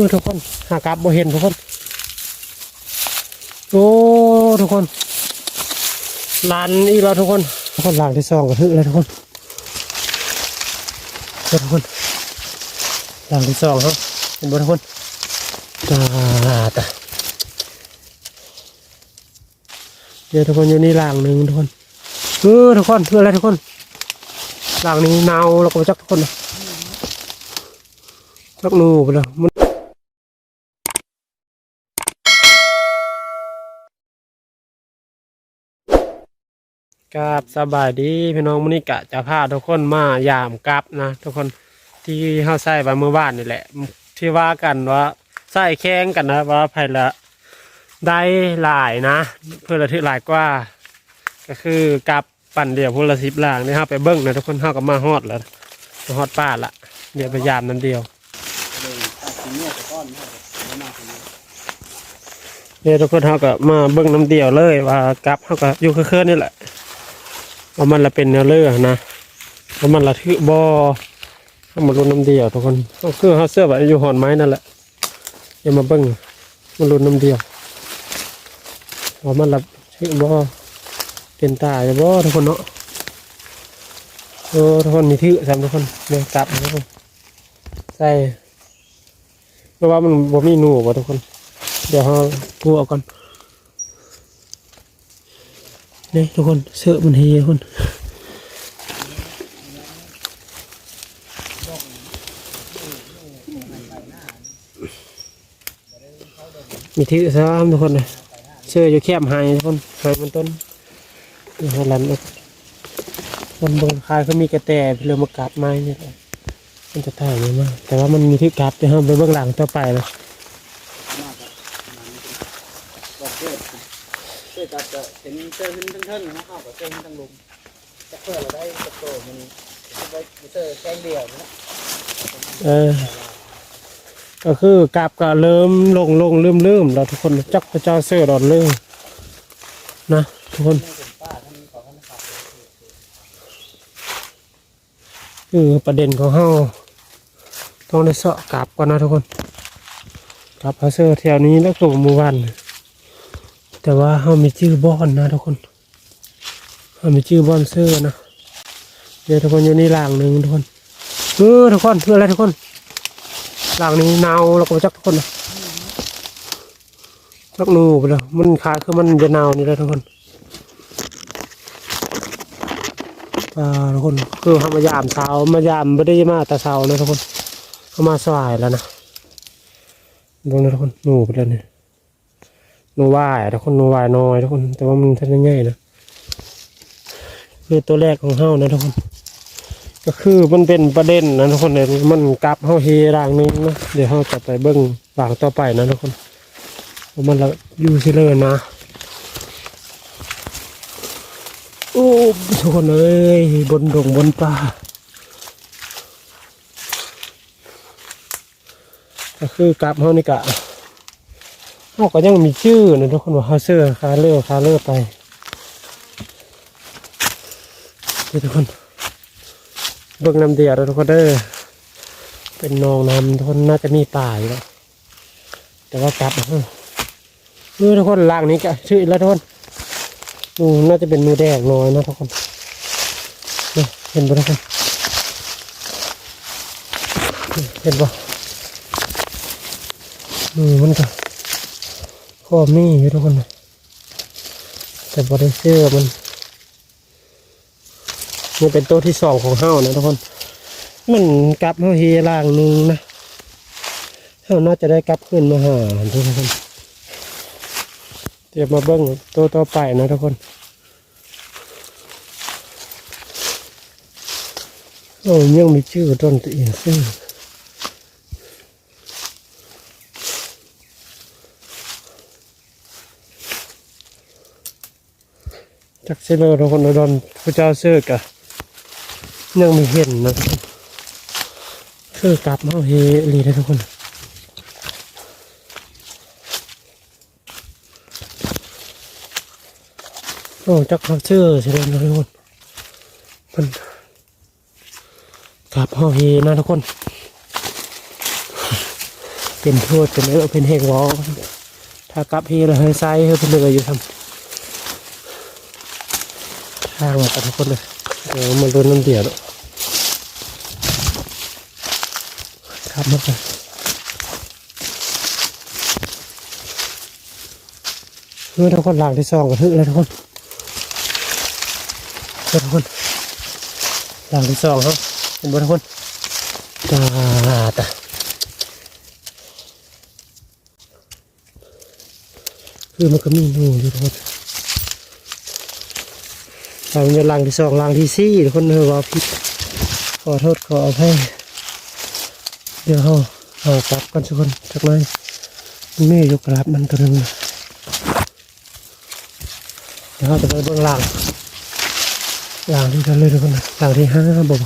คือทุกคนหากลับบ่เห็นทุกคน โอ้ทุกคนลานอีกแล้วทุกคนทุกคนหลังที่สองก็ถึงแล้วทุกคนดูทุกคนหลังที่สองครับเห็นบ่ทุกคนตาตาเดี๋ยวทุกคนอยู่นี่หลังหนึ่งทุกคนเออทุกคนเพื่ออะไรทุกคนหลังนี้หนาวแล้วก็จักทุกคนนะจักหนูไปแล้วมัน กับสบายดีพี่น้องมุนิกะจะพาทุกคนมายามกลับนะทุกคนที่เฮาใส่ไปเมื่อวานนี่แหละ ที่ว่ากันว่าใส่แข่งกันนะว่าใครละได้หลายนะ เพื่อละทึกหลายกว่า ก็คือกับปั่นเดียวพละสิบล่างนี่เฮาไปเบิ้งนะทุกคนเฮาก็มาฮอดแล้วฮอดป้าละเดี๋ยวไปยามน้ำเดียวเนี่ยทุกคนเฮาก็มาเบิ้งน้ำเดียวเลยว่ากับเฮาก็อยู่เครื่อนนี่แหละ ว่ามันละเป็นแนวเลือนะว่ามันละถือบอให้มาลุนน้ำเดียวทุกคนก็คือเฮาเสื้อแบบอยู่หอนไม้นั่นแหละอย่ามาเบิ้งมาลุ้นน้ำเดียวว่ามันละถือบอเป็นตาจะบอทุกคนเนาะโอ้ทุกคนมีถือสามทุกคนเนี่ยกลับทุกคนใส่เพราะว่ามันบ่มีหนูบ่ทุกคน เดี๋ยวเราพูเอาก่อน นี่ทุกคนเสื้อมันเฮียทุกคนมีที่ซ้ำทุกคนเลยเสื้ออยู่แคบหายทุกคนหายมันต้นนี่ฮะลันมันบนคายเขามีกระแตเรือมากราบไม้นี่แหละมันจะถ่ายไม่มากแต่ว่ามันมีที่กราบจะห้ามไปเบื้องหลังต่อไปเลย มากครับบอกเพื่อน เพื่อนตัดจะเห็นเจอขึ้นทั้งเทิงนะข้าวกับเจอขึ้นทั้งลุมจะเพื่อเราได้ตะโกมันไปเจอแกงเดียวนะเออ ก็คือกราบก็เริ่มลงลงเริ่มเริ่มแล้วทุกคนจักพระเจ้าเสือดอนเริ่มนะทุกคนคือประเด็นของเฮาต้องได้เสาะกราบก่อนนะทุกคนกราบพระเสือแถวนี้แล้วตัวหมู่บ้าน แต่ว่าเฮามีชื่อบอนนะทุกคนเฮามีชื่อบอนเสื้อนะเดี๋ยวทุกคนอยู่นี่หลังหนึ่งทุกคนเออทุกคนเพื่ออะไรทุกคนหลังนี้หนาวแล้วก็จักทุกคนนะจักหนูไปแล้วมันขาคือมันจะหนาวนี่แหละทุกคนอ่าทุกคนคือเขามายามเช้ามายามไม่ได้มาแต่เช้านะทุกคนเขามาสายแล้วนะดูนะทุกคนหนูไปแล้วเนี่ย นูว่ายทุกคนนูว่ายน้อยทุกคน แต่ว่ามันท่านง่ายนะคือตัวแรกของเฮานะทุกคน ก็คือมันเป็นประเด็นนะทุกคนเนี่ยมันกลับเฮาเฮรางนึงนะเดี๋ยวเฮาจะไปเบิ้งหลังต่อไปนะทุกคนว่ามันละอยู่ซิเลยนะโอ้ทุกคนเอ้ยบนดงบนป่าก็คือกลับเฮานี่กะ เฮาก็ยังมีชื่อนะทุกคนว่าเฮาเสื้อคาเลือคาเลือไปทุกคนเบิ่งน้ำเดียวทุกคนเด้อเป็นนองน้ำทุกคนน่าจะมีป่าอยู่แล้วแต่ว่ากลับเออทุกคนล่างนี้ก็ชื่อแล้วทุกคนนูน่าจะเป็นนูแดงน้อยนะทุกคนนี่เห็นปะทุกคนเห็นปะนูมันก็ ข้อมีอยู่ทุกคนนะแต่บริเสื้อมันนี่เป็นตัวที่สองของเฮ้านะทุกคน มันกลับเฮ้าเฮล่างหนึงนะเฮ้าน่าจะได้กลับขึ้นมาหาทุกคนเดี๋ยวมาเบิ้งตัวต่อไปนะทุกคนโอ้ยังมีชื่อต้นตัวเองซึ่ง จักเซเลอร์ทุกคนโดนพระเจ้าเสื้อกะยังไม่เห็นนะคือกลับมาเอาเฮรีได้ทุกคนโอ้จักเขาเชื่อใช่ไหมทุกคนมันกลับห้อเฮนะทุกคน เป็นโทษเป็นเออเป็นเฮกวอลถ้ากลับเฮเลยเฮ้ไซเฮ้เป็นเลยอยู่ทำ ทางมากันทุกคนเลยเดี๋ยวมันโดนน้ำเดียวแล้วครับมากันเพื่อทุกคนหลังที่สองกระทึกเลยทุกคนเพื่อทุกคนหลังที่สองครับเห็นบ่ทุกคนตาตาคือมันก็มีงูอยู่ทุกคน ทางจะลังที่สองลังที่สี่คนเออว่าผิดขอโทษขออภัยเดี๋ยวเราเอากลับกันทุกคนสักหน่อยมันไม่ยกกลับมันตัวนึงเดี๋ยวเราจะไปเบื้องหลังหลังที่เท่าเลยทุกคนนะหลังที่ห้าบอก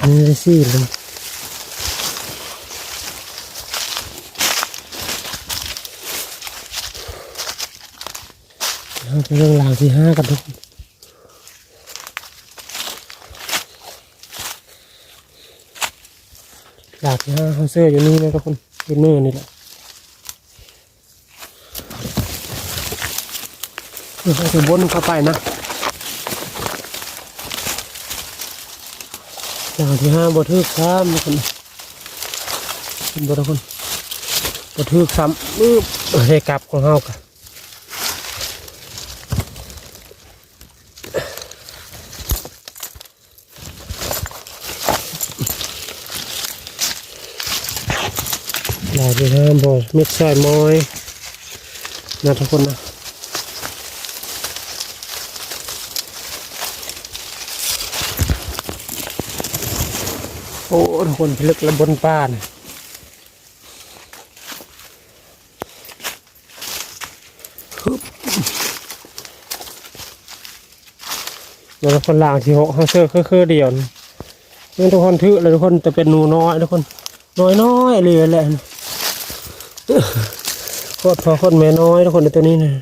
อันนี้ที่สี่เลยเราไปเรื่องราวที่ห้ากันทุกคนหลากที่ห้าเขาเสื้ออยู่นี่นะทุกคนอยู่มือนี่แหละเดี๋ยวเราจะบนเข้าไปนะหลากที่ห้าบทึกซ้ำทุกคนเป็นบทุกคนบทึกซ้ำมืบให้กลับของเฮากัน ลายไปห้ามบ่มิดซอยมอยนะทุกคนนะโอ้ทุกคนพลึกและบนป้านฮึบแล้วทุกคนล่างที่หกเขาเสื้อคือเดียวนี่ทุกคนถือเลยทุกคนแต่เป็นหนูน้อยทุกคนน้อยน้อยเลยแหละ โคตรพอโคตรแม่น้อยทุกคนในตัวนี้นะ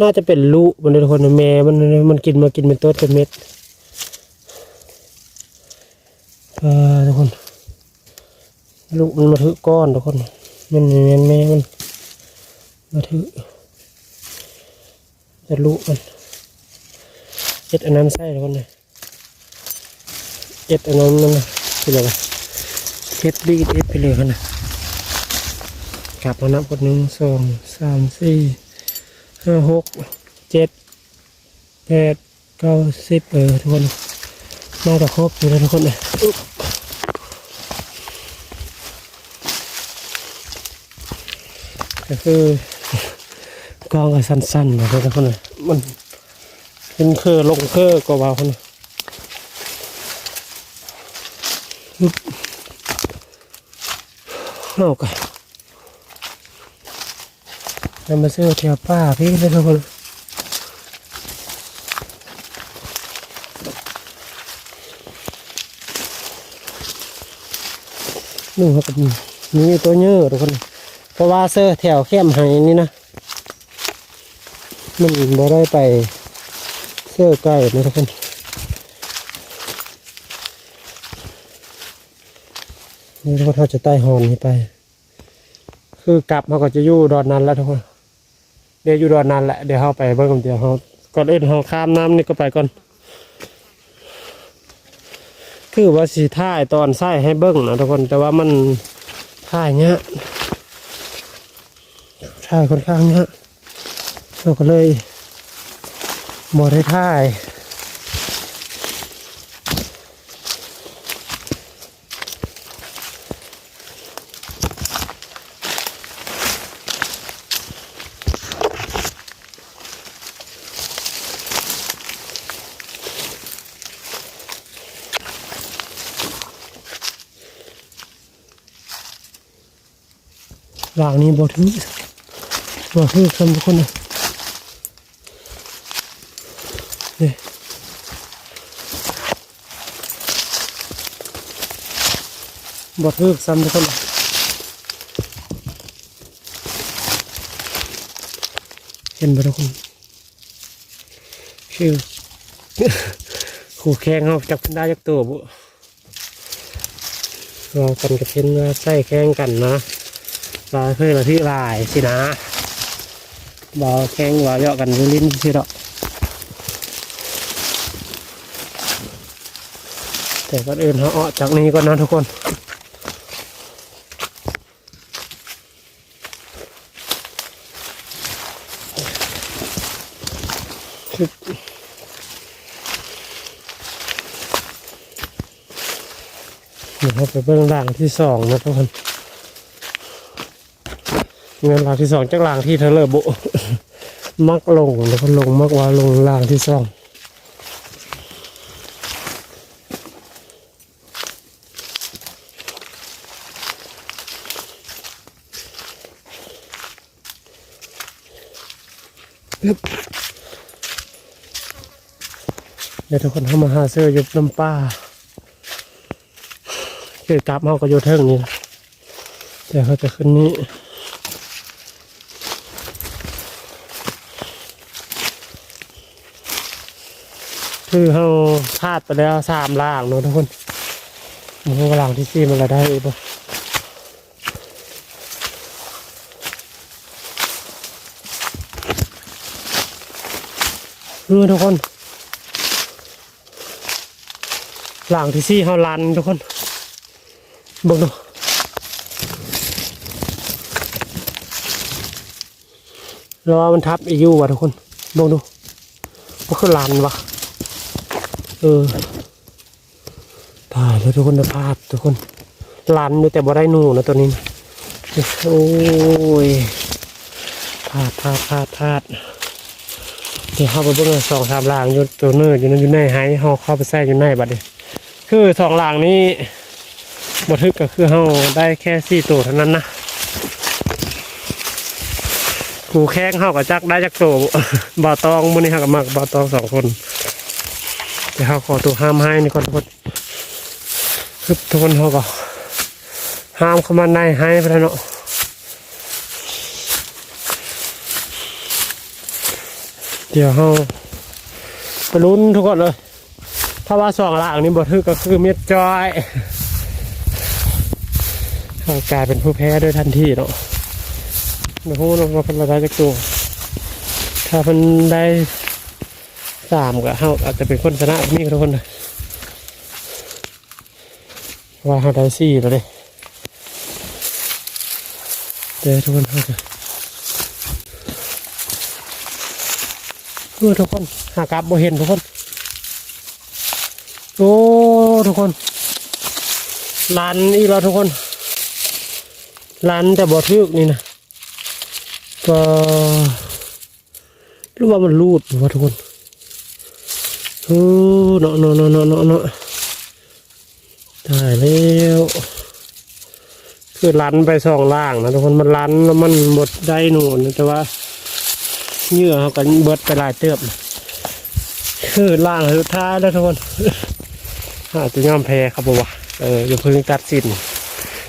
น่าจะเป็นลูกมันเลยทุกคนนแม่มันมันกินมากินเป็นต้นเป็นเม็ดทุกคน ลูกมันมาถือก้อนทุกคนมันแม่แม่มันมาถือแต่ลูกมันเอ็ดอันนั้นใส่ทุกคนเลยเอ็ดอันนั้นมันนะคืออะไรเฮ็ดดีเอ็ดไปเลยกันนะ กลับมานับกดหนึ่งสองสามสี่ห้าหกเจ็ดแปดเก้าสิบเออทุกคนน่าจะครบอยู่แล้วทุกคนเลยอุ๊บก็คือกองก็สั้นๆนะทุกคนเลยมันเป็นเครือลงเครือก็ว่าคนนะอุ๊บเอากัน นำมาซื้อแถวป้าพี่เลยทุกคนนู่นครับนี่ตัวเยอะทุกคน เพราะว่าเสื้อแถวเข้มไห้นี่นะมันบ่ได้ไปเสื้อใกล้นะทุกคนนี่ทุกคนเขาจะใต้หอนนี้ไป คือกลับเขาก็จะอยู่ดอนนั้นแล้วทุกคน เดี๋ยวอยู่ดอนนั้นแหละเดี๋ยวเขาไปเบิ่งกันเดี๋ยวเขาก่อนอื่นเขาข้ามน้ำนี่ก็ไปก่อน คือว่าสีท่ายตอนไส้ให้เบิ้งนะทุกคนแต่ว่ามันท่ายเนี้ยท่ายค่อนข้างเนี้ยเราก็เลยบอได้ท่าย หลังนี้บทึกบทึกสำทุกคนนะนี่บทึกซ้ำทุกคนนะเห็นไหมทุกคนคือขู่แข้งเขาจับขึ้นได้จักตัวบุเรากันกับเช่นว่าใส่แข้งกันนะ ลาเพื่อละที่ลายสินะบอแข้งบอเยาะกันลิ้นสิดอกแต่ก่อนอื่นเขาออกจากนี้ก่อนนะทุกคนเดี๋ยวเราไปเบื้องล่างที่สองนะทุกคน เงินล่างที่สองจากล่างที่เธอเลอบุมักลงแล้วก็ลงมักว่าลงล่างที่สองเดี๋ยวทุกคนเข้ามาหาเสื้อยุบน้ำป้าคือกราฟเขาก็อยู่เทิงนี่นะเดี๋ยวเขาจะขึ้นนี้ คือเขาพลาดไปแล้วสามล่างเนอะทุกคนมันก็ล่างที่สี่มันละได้อีกบ่เอทุกคนลางที่สี่เขาลันทุกคนบิ่งดูรอมันทับอีกอยู่ว่ะทุกคนเบิ่งดูมันคือลันวะ เออตายแล้วทุกคนนะพลาดทุกคนลันอยู่แต่บ่ได้หนูนะตัวนี้นะโอ้ยพลาดพลาดพลาดพลาดเดี๋ยวเข้าไปเบิ่งสองสามลางอยู่ตัวเนื้ออยู่นั่นอยู่ในหายห่อเข้าไปใส่อยู่ในบัดนี้คือสองลางนี้บันทึกก็คือเฮาได้แค่สี่ตัวเท่านั้นนะกูแข้งเฮากับจักได้จักตัวบ่าวตองมื้อนี้เฮากับมักบ่าวตองสองคน ดี๋ยวเฮาขอตัวห้ามให้นี่ก่อนทุกคนคือทุกคนเฮาก็ห้ามเข้ามาในให้ไปแล้วเนาะเดี๋ยวเฮาไปลุ้นทุกคนเลย ถ้าว่าสองหลังนี้บ่ทึกก็คือเม็ดจอยกลายเป็นผู้แพ้ด้วยทันทีเนาะโอ้โหเราเป็นระดับจากตัว ถ้ามันได้ สามก็เขาอาจจะเป็นคนชนะมีทุกคนเลยว่าเขาได้สี่แล้วเลยเดี๋ยวทุกคนเขาจะเออทุกคนหากลับบ่เห็นทุกคนโอ้ทุกคนลันอีกแล้วทุกคนร้านแต่บ่ทึกนี่นะก็รู้ว่ามันรูดว่าทุกคน โอ้เนาะเนาะเนาะเนาะเนาะเนาะตายแล้วคือลันไปสองล่างนะทุกคนมันลันแล้วมันหมดได้หนูนะแต่ว่าเหยื่อเขากันเบิดไปหลายเติบคือล่างสุดท้ายแล้วทุกคนอาจจะยอมแพ้ครับผมว่าเอออย่าเพิ่งตัดสิน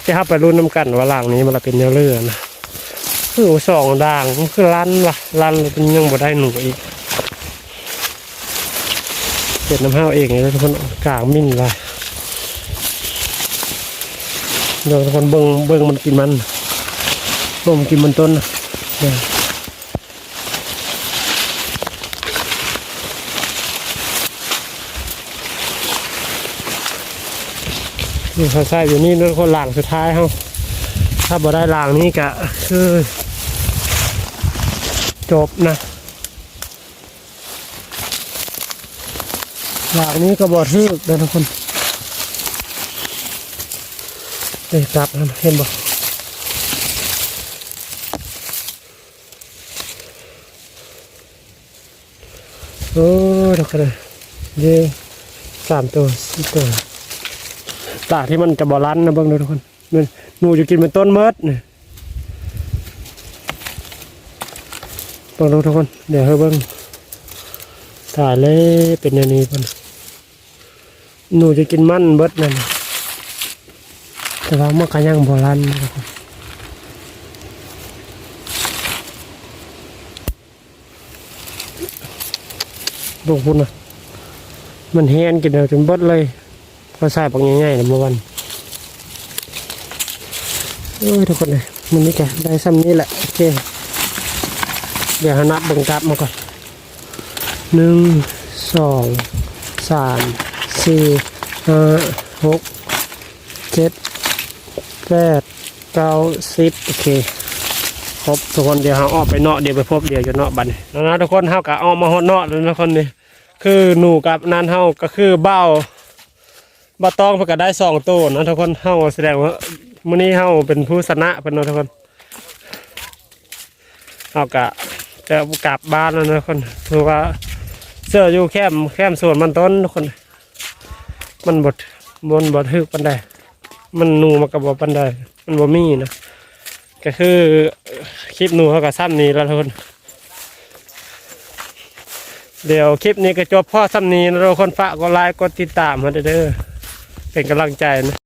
จะเข้าไปรุ่นน้ำกันว่าล่างนี้มันละเป็นแนวเรือนะคือสองด่างคือลันวะลันเลยเป็นยังบ่ได้หนูอีก เจ็ดน้ำห้าวเองเลยทุกคนกลางมิ่นเลยเดี๋ยวทุกคนเบิ้งเบิ้งมันกินมันเบิ้มกินมันต้นนะเนี่ยนี่เขาใส่อยู่นี่ทุกคนหลังสุดท้ายเขาถ้าบ่ได้หลังนี้ก็คือ จบนะ หลังนี้ก็บ่ทึกนะทุกคนเดี๋ยวกลับนะเห็นบ่โอ้ดอกกระเดยเย่สามตัวสี่ตัวตาที่มันจะบอลันนะเบิ่งดูทุกคนมันหนูจะกินเป็นต้นเมิดเนี่ยเบิ่งดูทุกคน เดี๋ยวให้เบิ่งตาเล่เป็นอย่างนี้เพิ่น หนูจะกินมันเบิดนั่นน่ะแต่ว่ามันก็ยังบอลันทุกคนดูพุ่นนะมันแห้งกินเดียวจนเบิดเลยพอใส่ปังง่ายๆนะเมื่อวันเอ้ยทุกคนเลยมันนี่แกได้ซ้ำนี้แหละโอเคเดี๋ยวหนับบิ่งกลับมาก่อนหนึ่งสองสาม สี่ห้าหกเจ็ดแปดเก้าสิบโอเคครบทุกคนเดี๋ยวเราออกไปเนาะเดี๋ยวไปพบเดี๋ยวจะเนาะบัดนแล้วนะทุกคนเฮากะออกมาฮอดเนาะแล้วนะคนนี่คือหนูกับนานเฮาก็คือเบ้าบาตองเพิ่นก็ได้สองตัวนะทุกคนเฮาแสดงว่ามื้อนี้เฮาเป็นผู้ชนะเพิ่นเนาะทุกคนเฮากะจะกลับบ้านแล้วนะทุกคนถือว่าเสื้ออยู่แคมแคมป์สวนมันต้นทุกคน มันบดบนบดทึกปันไดมันนูมากับบ่ปันไดมันบ่มีนะก็คือคลิปนูเขากับซ้ำนี้แล้วทุกคนเดี๋ยวคลิปนี้ก็จบพ่อซ้ำนี้แล้วทุกคนฝากกดไลค์กดติดตามมาเด้อเป็นกำลังใจนะ